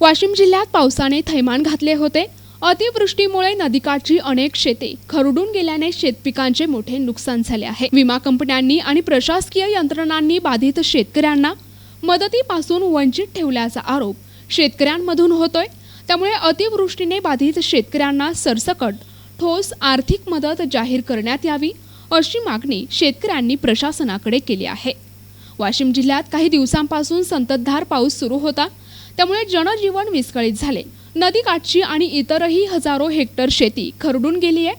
वाशिम जिल्ह्यात पावसाने थैमान घातले होते. अतिवृष्टीमुळे नदीकाठची अनेक शेते खरडून गेल्याने शेतपिकांचे मोठे नुकसान झाले आहे. विमा कंपन्यांनी आणि प्रशासकीय यंत्रणांनी बाधित शेतकऱ्यांना मदतीपासून वंचित ठेवल्याचा आरोप शेतकऱ्यांमधून होतोय. त्यामुळे अतिवृष्टीने बाधित शेतकऱ्यांना सरसकट ठोस आर्थिक मदत जाहीर करण्यात यावी अशी मागणी शेतकऱ्यांनी प्रशासनाकडे केली आहे. वाशिम जिल्ह्यात काही दिवसांपासून संततधार पाऊस सुरू होता. त्यामुळे जनजीवन विस्कळीत झाले. नदीकाठची आणि इतरही हजारो हेक्टर शेती खरडून गेली आहे.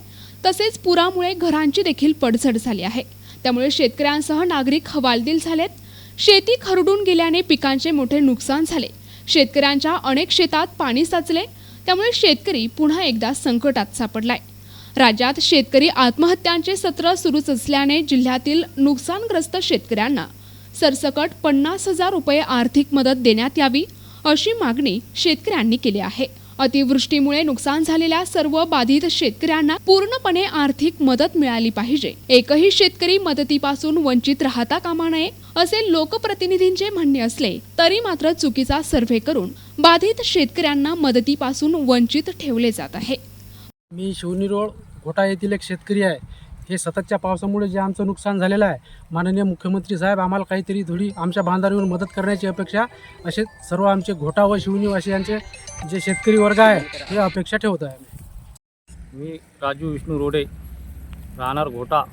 तसेच पुरामुळे घरांची देखील पडझड झाली आहे. त्यामुळे शेतकऱ्यांसह नागरिक हवालदिल झालेत. शेती खरडून गेल्याने पिकांचे मोठे नुकसान झाले. शेतकऱ्यांच्या अनेक शेतात पाणी साचले. त्यामुळे शेतकरी पुन्हा एकदा संकटात सापडलाय. राज्यात शेतकरी आत्महत्यांचे सत्र सुरूच असल्याने जिल्ह्यातील नुकसानग्रस्त शेतकऱ्यांना सरसकट पन्नास हजार रुपये आर्थिक मदत देण्यात यावी अशी मागणी शेतकऱ्यांनी केली आहे. अतिवृष्टीमुळे नुकसान झालेल्या सर्व बाधित शेतकऱ्यांना पूर्णपणे आर्थिक मदत मिळाली पाहिजे. एकही शेतकरी मदतीपासून वंचित राहता कामा नये असे लोकप्रतिनिधींचे म्हणणे असले तरी मात्र चुकीचा सर्व्हे करून बाधित शेतकऱ्यांना मदतीपासून वंचित ठेवले जात आहे. मी शिवनिरोळ घोटा येथील एक शेतकरी आहे. हे सततच्या पावसामुळे जे आमचं नुकसान झालेलं आहे माननीय मुख्यमंत्री साहेब आम्हाला काहीतरी थोडी आमच्या बांधावर येऊन मदत करण्याची अपेक्षा असे सर्व आमचे घोटा व शिवनीवासियांचे जे शेतकरी वर्ग आहे हे अपेक्षा ठेवत आहे. मी राजू विष्णू रोडे राहणार घोटा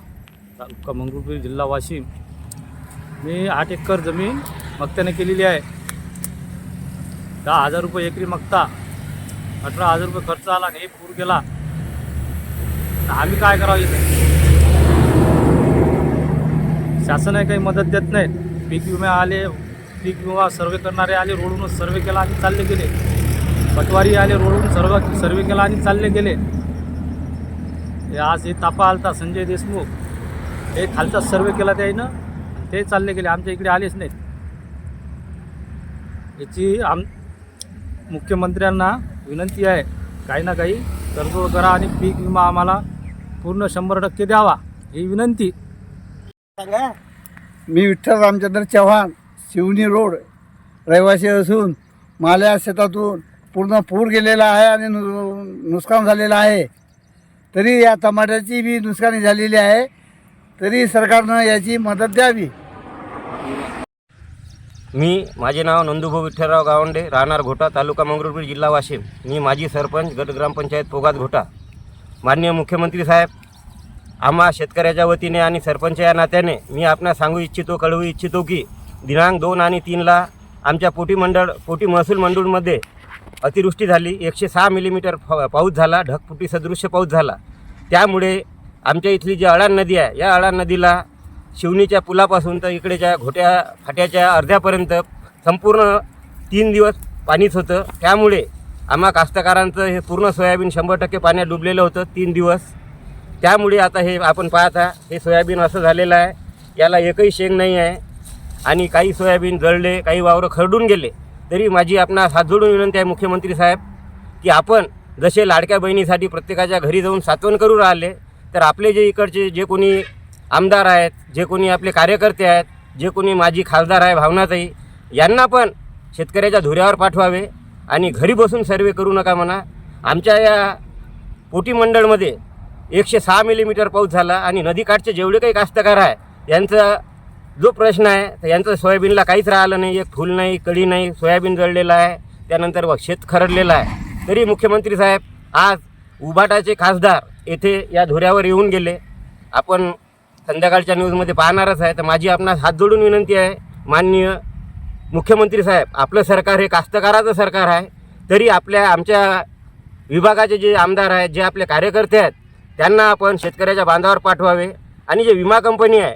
तालुका मंगरुळपीर जिल्हा वाशिम. मी आठ एकर जमीन मक्त्याने केलेली आहे. दहा हजार रुपये एकरी मक्ता अठरा हजार रुपये खर्च आला हे पूर गेला. आम्ही काय करावं इथे? शासन काही मदत देत नाही पीक विमा आले पीक विमा सर्वे करणारे आले रोडूनच सर्वे केला आणि चालले गेले. पटवारी आले रोडून सर्व सर्वे केला आणि चालले गेले. हे आज हे तापा आलता संजय देशमुख. हे खालचा सर्वे केला त्याईनं ते चालले गेले. आमच्या इकडे आलेच नाहीत. याची आम मुख्यमंत्र्यांना विनंती आहे काही ना काही तडजोड करा आणि पीक विमा आम्हाला पूर्ण शंभर टक्के द्यावा. ही विनंती. मी विठ्ठल रामचंद्र चव्हाण शिवनी रोड रहिवासी असून माझ्या शेतातून पूर्ण पूर गेलेला आहे आणि नु नुकसान झालेलं आहे. तरी या टमाट्याची बी नुकसानी झालेली आहे. तरी सरकारनं याची मदत द्यावी. मी माझे नाव नंदुभाऊ विठ्ठलराव गावंडे राहणार घोटा तालुका मंगरुळपीर जिल्हा वाशिम. मी माजी सरपंच गट ग्रामपंचायत पोगात घोटा. माननीय मुख्यमंत्री साहेब आम्हा शेतकऱ्याच्या वतीने आणि सरपंच या नात्याने मी आपणास सांगू इच्छितो कळवू इच्छितो की दिनांक दोन आणि तीनला आमच्या पोटी मंडळ पोटी महसूल मंडळमध्ये अतिवृष्टी झाली. एकशे सहा मिलीमीटर पाऊस झाला. ढगफुटी सदृश्य पाऊस झाला. त्यामुळे आमच्या इथली जी अळाण नदी आहे या अळाण नदीला शिवणीच्या पुलापासून तर इकडेच्या घोट्या फाट्याच्या अर्ध्यापर्यंत संपूर्ण तीन दिवस पाणीच होतं. त्यामुळे आम्हा कास्तकारांचं हे पूर्ण सोयाबीन शंभर टक्के पाण्यात डुबलेलं होतं. तीन दिवस त्यामुळे आता हे आपण पाहता हे सोयाबीन असं झालेलं आहे. याला एकही शेंग नाही आहे. आणि काही सोयाबीन जळले काही वावरं खरडून गेले. तरी माझी आपणास हात जोडून विनंती आहे मुख्यमंत्री साहेब की आपण जसे लाडक्या बहिणीसाठी प्रत्येकाच्या घरी जाऊन सात्वन करू राहिले तर आपले जे इकडचे जे कोणी आमदार आहेत जे कोणी आपले कार्यकर्ते आहेत जे कोणी माझी खासदार आहे भावनाताई यांना पण शेतकऱ्याच्या धुऱ्यावर पाठवावे आणि घरी बसून सर्वे करू नका म्हणा. आमच्या या पोटी मंडळमध्ये एकशे सहा मिलीमीटर पाऊस झाला आणि नदीकाठचे जेवढे काही कास्तकार आहे यांचा जो प्रश्न आहे तर यांचं सोयाबीनला काहीच राहिलं नाही. एक फूल नाही कळी नाही सोयाबीन जळलेलं आहे. त्यानंतर व शेत खरडलेलं आहे. तरी मुख्यमंत्री साहेब आज उभाटाचे खासदार येथे या धुऱ्यावर येऊन गेले. आपण संध्याकाळच्या न्यूजमध्ये पाहणारच आहे. तर माझी आपणास हात जोडून विनंती आहे माननीय मुख्यमंत्री साहेब आपलं सरकार हे कास्तकाराचं सरकार आहे. तरी आपल्या आमच्या विभागाचे जे आमदार आहेत जे आपले कार्यकर्ते आहेत त्यांना आपण शेतकऱ्याच्या बांधावर पाठवावे. आणि जे विमा कंपनी आहे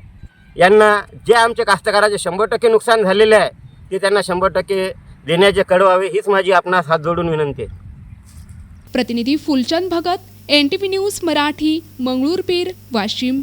यांना जे आमच्या कास्तकाराचे शंभर टक्के नुकसान झालेले आहे ते त्यांना शंभर टक्के देण्याचे कळवावे हीच माझी आपणास हात जोडून विनंती आहे. प्रतिनिधी Phulchand Bhagat N T P news Marathi Mangrulpir Washim.